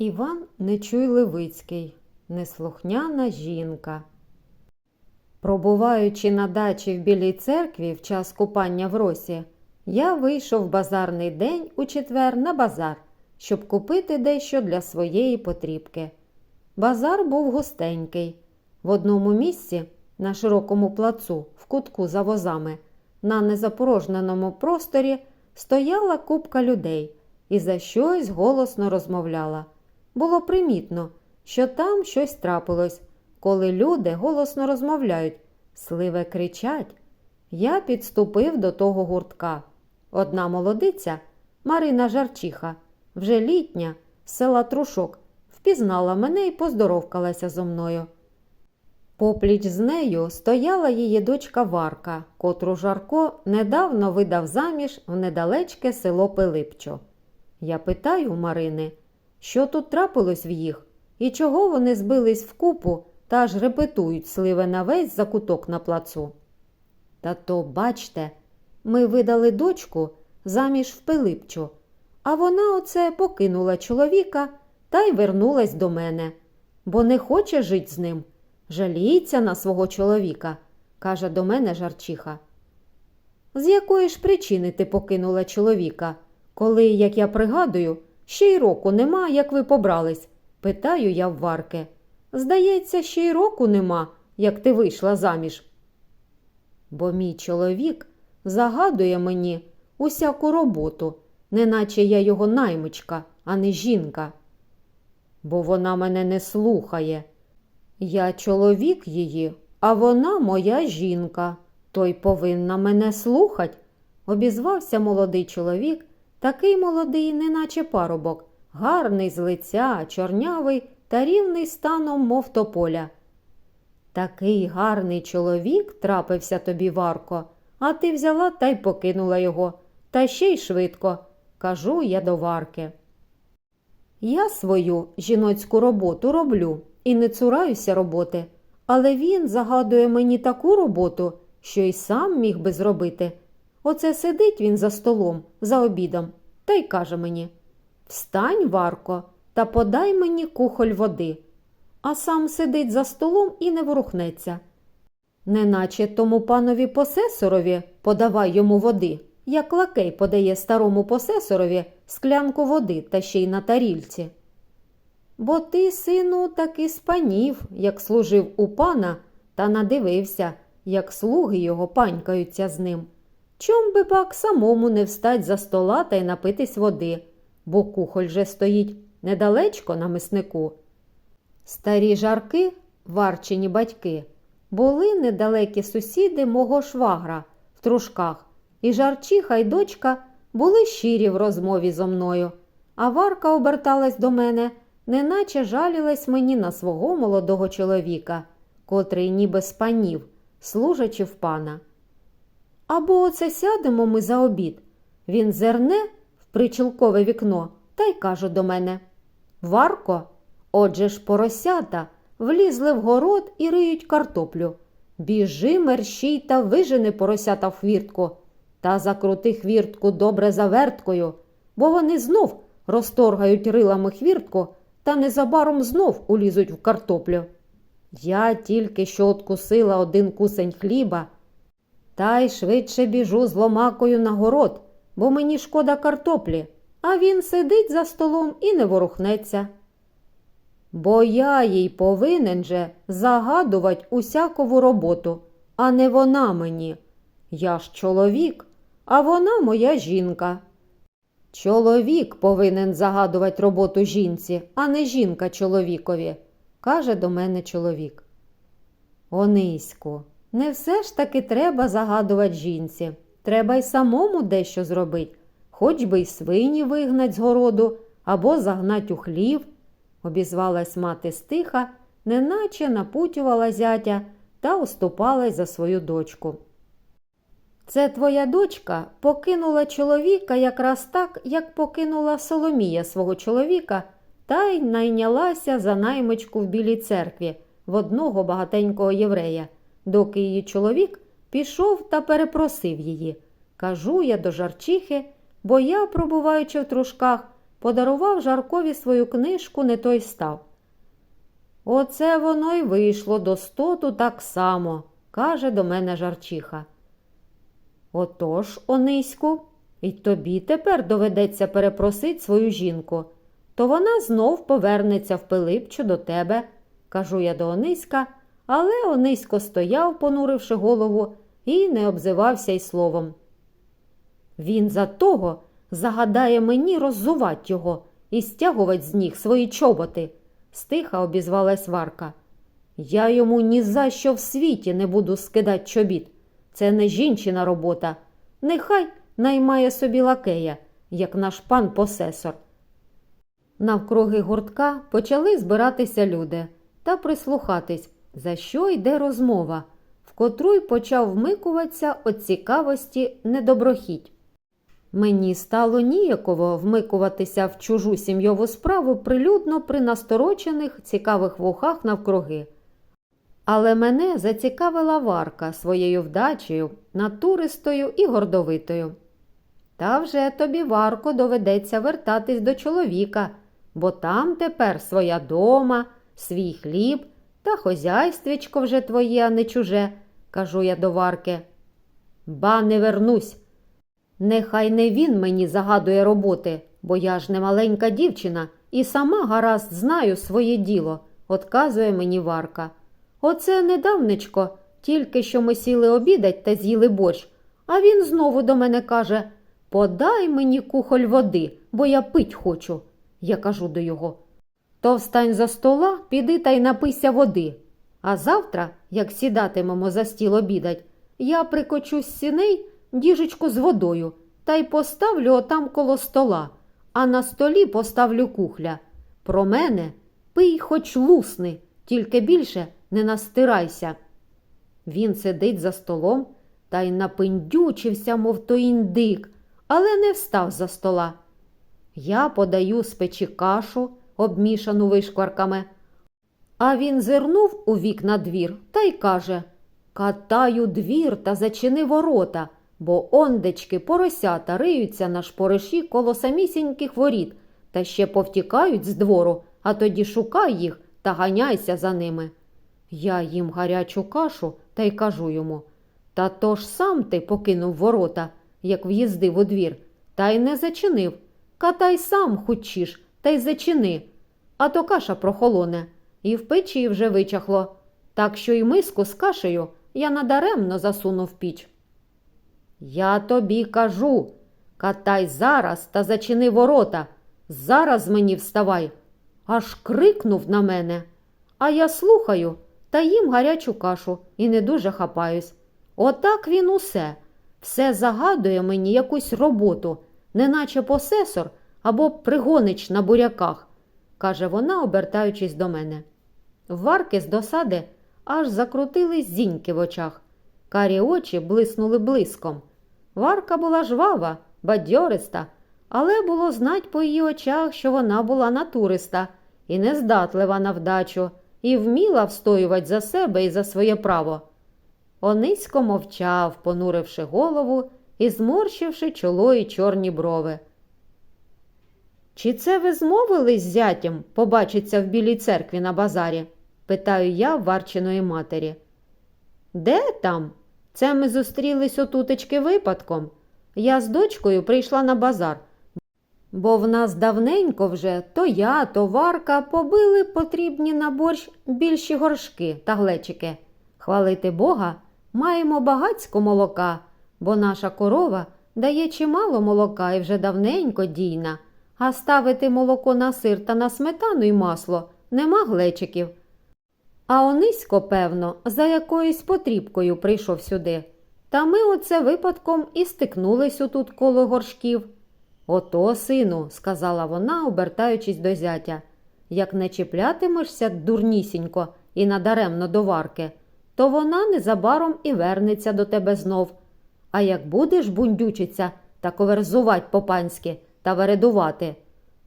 Іван Нечуй Левицький, неслухняна жінка. Пробуваючи на дачі в Білій церкві в час купання в росі, я вийшов базарний день у четвер на базар, щоб купити дещо для своєї потрібки. Базар був густенький. В одному місці, на широкому плацу, в кутку за возами, на незапорожненому просторі стояла купка людей і за щось голосно розмовляла. Було примітно, що там щось трапилось, коли люди голосно розмовляють, сливе кричать. Я підступив до того гуртка. Одна молодиця, Марина Жарчиха, вже літня, з села Трушок, впізнала мене і поздоровкалася зо мною. Попліч з нею стояла її дочка Варка, котру Жарко недавно видав заміж в недалечке село Пилипчо. Я питаю Марини, що тут трапилось в їх, і чого вони збились вкупу та аж репетують сливе на весь закуток на плацу. Та то, бачте, ми видали дочку заміж в Пилипчу, а вона оце покинула чоловіка та й вернулась до мене, бо не хоче жить з ним. Жаліється на свого чоловіка, каже до мене жарчиха. З якої ж причини ти покинула чоловіка, коли, як я пригадую, ще й року нема, як ви побрались? Питаю я в Варки. Здається, ще й року нема, як ти вийшла заміж. Бо мій чоловік загадує мені усяку роботу, неначе я його наймичка, а не жінка. Бо вона мене не слухає. Я чоловік її, а вона моя жінка. То й повинна мене слухать, обізвався молодий чоловік, такий молодий, неначе парубок, гарний з лиця, чорнявий та рівний станом, мов тополя. Такий гарний чоловік трапився тобі, Варко, а ти взяла та й покинула його, та ще й швидко, кажу я до Варки. Я свою жіноцьку роботу роблю і не цураюся роботи, але він загадує мені таку роботу, що й сам міг би зробити. Оце сидить він за столом, за обідом, та й каже мені Встань, Варко, та подай мені кухоль води. А сам сидить за столом і не ворухнеться. Неначе тому панові посесорові подавай йому води, як лакей подає старому посесорові склянку води та ще й на тарільці. Бо ти, сину, таки спанів, як служив у пана, та надивився, як слуги його панькаються з ним. Чом би пак самому не встать за стола та й напитись води, бо кухоль же стоїть недалечко на миснику. Старі жарки, варчені батьки, були недалекі сусіди мого швагра в трушках, і жарчиха й дочка були щирі в розмові зо мною, а Варка оберталась до мене, неначе жалілась мені на свого молодого чоловіка, котрий ніби спанів, служачи в пана. Або оце сядемо ми за обід. Він зерне в причілкове вікно та й каже до мене Варко, отже ж поросята влізли в город і риють картоплю. Біжи, мерщій та вижени поросята в хвіртку, та закрути хвіртку добре заверткою, бо вони знов розторгають рилами хвіртку та незабаром знов улізуть в картоплю. Я тільки що откусила один кусень хліба, та й швидше біжу з ломакою на город, бо мені шкода картоплі, а він сидить за столом і не ворухнеться. Бо я їй повинен же загадувати усякову роботу, а не вона мені. Я ж чоловік, а вона моя жінка. Чоловік повинен загадувати роботу жінці, а не жінка чоловікові, каже до мене чоловік. Онисько, не все ж таки треба загадувати жінці. Треба й самому дещо зробити, хоч би й свині вигнать з городу або загнать у хлів, обізвалась мати стиха, неначе напутювала зятя та уступалась за свою дочку. Це твоя дочка покинула чоловіка якраз так, як покинула Соломія свого чоловіка, та й найнялася за наймичку в Білій церкві в одного багатенького єврея, доки її чоловік пішов та перепросив її. Кажу я до жарчихи, бо я, пробуваючи в трушках, подарував Жаркові свою книжку не той став. Оце воно й вийшло до стоту так само, каже до мене жарчиха. Отож, Ониську, і тобі тепер доведеться перепросить свою жінку, то вона знов повернеться в Пилипчу до тебе, кажу я до Ониська, але Онисько стояв, понуривши голову, і не обзивався й словом. Він за того загадає мені роззувати його і стягувати з ніг свої чоботи, стиха обізвалась Варка. Я йому ні за що в світі не буду скидати чобіт. Це не жінчина робота. Нехай наймає собі лакея, як наш пан посесор. Навкруги гуртка почали збиратися люди та прислухатись, за що йде розмова, в котру й почав вмикуватися від цікавості недоброхіть. Мені стало ніяково вмикуватися в чужу сім'йову справу прилюдно при насторочених цікавих вухах навкруги. Але мене зацікавила Варка своєю вдачею, натуристою і гордовитою. Та вже тобі, Варко, доведеться вертатись до чоловіка, бо там тепер своя дома, свій хліб та хозяйствічко вже твоє, а не чуже, кажу я до Варки. Ба не вернусь. Нехай не він мені загадує роботи, бо я ж не маленька дівчина і сама гаразд знаю своє діло, отказує мені Варка. Оце недавнечко, тільки що ми сіли обідать та з'їли борщ, а він знову до мене каже Подай мені кухоль води, бо я пить хочу. Я кажу до його. То встань за стола, піди та й напийся води. А завтра, як сідатимемо за стіл обідать, я прикочу з сіней діжечку з водою та й поставлю отам коло стола, а на столі поставлю кухля. Про мене пий хоч лусни, тільки більше не настирайся. Він сидить за столом та й напиндючився, мов той індик, але не встав за стола. Я подаю з печі кашу, обмішану вишкварками. А він зирнув у вікна двір та й каже Катаю двір та зачини ворота, бо ондечки поросята риються на шпориші коло самісіньких воріт та ще повтікають з двору, а тоді шукай їх та ганяйся за ними. Я їм гарячу кашу та й кажу йому Та то ж сам ти покинув ворота, як в'їздив у двір, та й не зачинив. Катай сам хочеш, та й зачини. А то каша прохолоне, і в печі вже вичахло. Так що й миску з кашею я надаремно засунув в піч. Я тобі кажу, катай зараз та зачини ворота. Зараз мені вставай. Аж крикнув на мене. А я слухаю та їм гарячу кашу і не дуже хапаюсь. Отак він усе. Все загадує мені якусь роботу, неначе посесор або пригонич на буряках, каже вона, обертаючись до мене. Варки з досади аж закрутились зіньки в очах. Карі очі блиснули блиском. Варка була жвава, бадьориста, але було знать по її очах, що вона була натуриста і нездатлива на вдачу, і вміла встоювати за себе і за своє право. Онисько мовчав, понуривши голову і зморщивши чоло і чорні брови. Чи це ви змовились з зятям побачиться в білій церкві на базарі? питаю я Варчиної матері. Де там? Це ми зустрілись отутечки випадком. Я з дочкою прийшла на базар, бо в нас давненько вже то я, то варка побили потрібні на борщ більші горшки та глечики. Хвалити Бога, маємо багацько молока, бо наша корова дає чимало молока і вже давненько дійна, а ставити молоко на сир та на сметану й масло нема глечиків. А Онисько, певно, за якоюсь потрібкою прийшов сюди. Та ми оце випадком і стикнулись отут коло горшків. Ото, сину, сказала вона, обертаючись до зятя, як не чіплятимешся дурнісінько і надаремно до варки, то вона незабаром і вернеться до тебе знов. А як будеш бундючиться та коверзувать по-панськи та вередувати,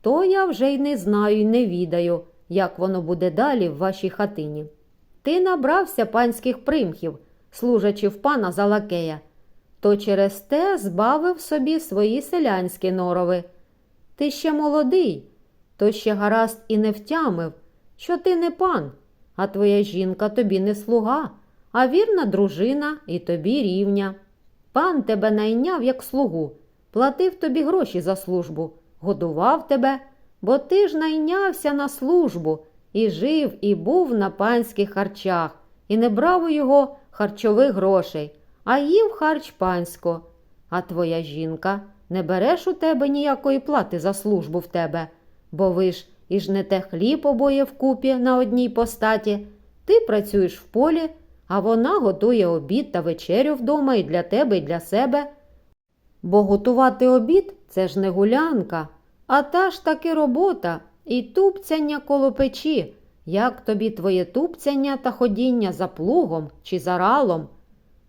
то я вже й не знаю і не відаю, як воно буде далі в вашій хатині. Ти набрався панських примхів, служачи в пана за лакея, то через те збавив собі свої селянські норови. Ти ще молодий, то ще гаразд і не втямив, що ти не пан, а твоя жінка тобі не слуга, а вірна дружина і тобі рівня. Пан тебе найняв як слугу, платив тобі гроші за службу, годував тебе, бо ти ж найнявся на службу і жив, і був на панських харчах, і не брав у його харчових грошей, а їв харч пансько. А твоя жінка не береш у тебе ніякої плати за службу в тебе, бо ви ж і ж не те хліб обоє вкупі на одній постаті. Ти працюєш в полі, а вона готує обід та вечерю вдома і для тебе, і для себе. Бо готувати обід це ж не гулянка, а та ж таки робота і тупцяння коло печі. Як тобі твоє тупцяння та ходіння за плугом чи за ралом?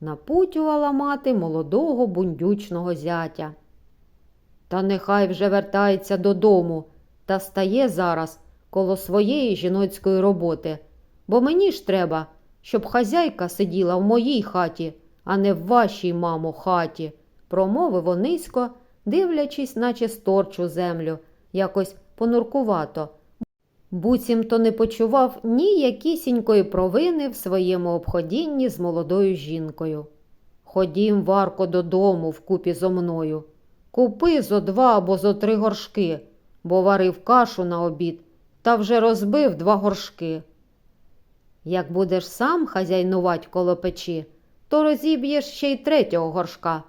Напутювала мати молодого бундючного зятя. Та нехай вже вертається додому та стає зараз коло своєї жіноцької роботи, бо мені ж треба, щоб хазяйка сиділа в моїй хаті, а не в вашій, мамо, хаті, промовив Онисько, дивлячись, наче сторчу землю, якось понуркувато. Буцімто не почував ніякісінької провини в своєму обходінні з молодою жінкою. Ходім, Варко, додому вкупі зо мною. Купи зо два або зо три горшки, бо варив кашу на обід та вже розбив два горшки. Як будеш сам хазяйнувать коло печі, то розіб'єш ще й третього горшка.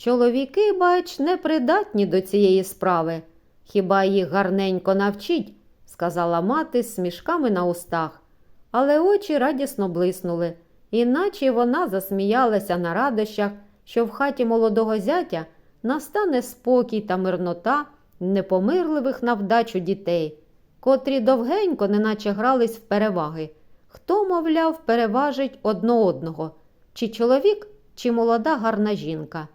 Чоловіки, бач, не придатні до цієї справи. Хіба їх гарненько навчить, сказала мати з смішками на устах, але очі радісно блиснули, іначе вона засміялася на радощах, що в хаті молодого зятя настане спокій та мирнота непомирливих на вдачу дітей, котрі довгенько неначе грались в переваги. Хто, мовляв, переважить одно одного, чи чоловік, чи молода гарна жінка.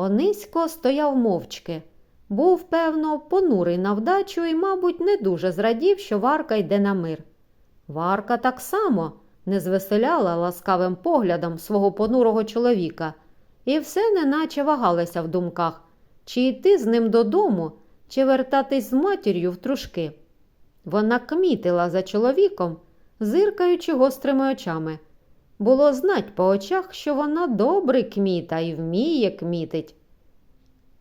Онисько стояв мовчки. Був, певно, понурий на вдачу і, мабуть, не дуже зрадів, що Варка йде на мир. Варка так само не звеселяла ласкавим поглядом свого понурого чоловіка, і все неначе вагалася в думках, чи йти з ним додому, чи вертатись з матір'ю в трушки. Вона кмітила за чоловіком, зиркаючи гострими очами. Було знать по очах, що вона добрий кміта і вміє кмітить.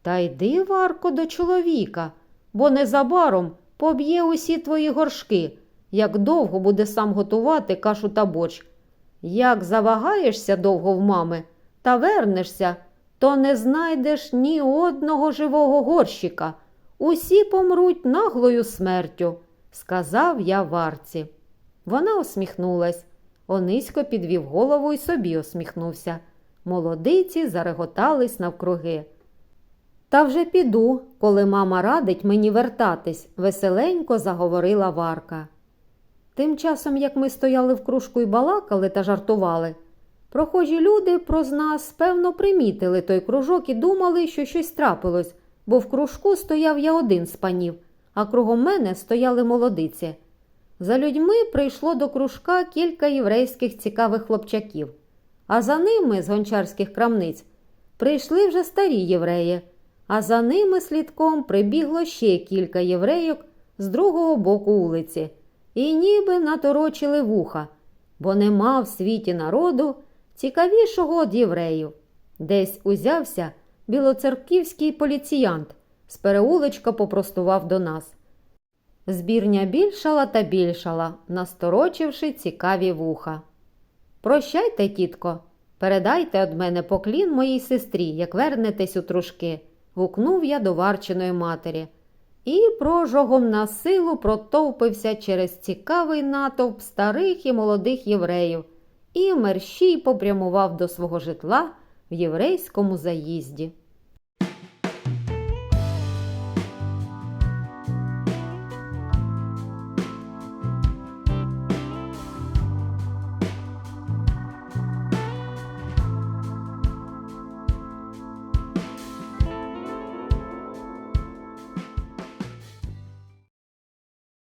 Та йди, Варко, до чоловіка, бо незабаром поб'є усі твої горшки, як довго буде сам готувати кашу та борщ. Як завагаєшся довго в мами та вернешся, то не знайдеш ні одного живого горщика. Усі помруть наглою смертю, сказав я варці. Вона усміхнулась. Онисько підвів голову і собі усміхнувся. Молодиці зареготались навкруги. Та вже піду, коли мама радить мені вертатись, веселенько заговорила Варка. Тим часом, як ми стояли в кружку і балакали та жартували, прохожі люди проз нас, певно, примітили той кружок і думали, що щось трапилось, бо в кружку стояв я один з панів, а кругом мене стояли молодиці. За людьми прийшло до кружка кілька єврейських цікавих хлопчаків, а за ними з гончарських крамниць прийшли вже старі євреї, а за ними слідком прибігло ще кілька єврейок з другого боку вулиці і ніби наторочили вуха, бо нема в світі народу цікавішого від євреїв. Десь узявся білоцерківський поліціянт, з переулечка попростував до нас. Збірня більшала та більшала, насторочивши цікаві вуха. Прощайте, тітко, передайте од мене поклін моїй сестрі, як вернетесь у трушки, гукнув я до варчиної матері. І прожогом на силу протовпився через цікавий натовп старих і молодих євреїв, і мерщій попрямував до свого житла в єврейському заїзді.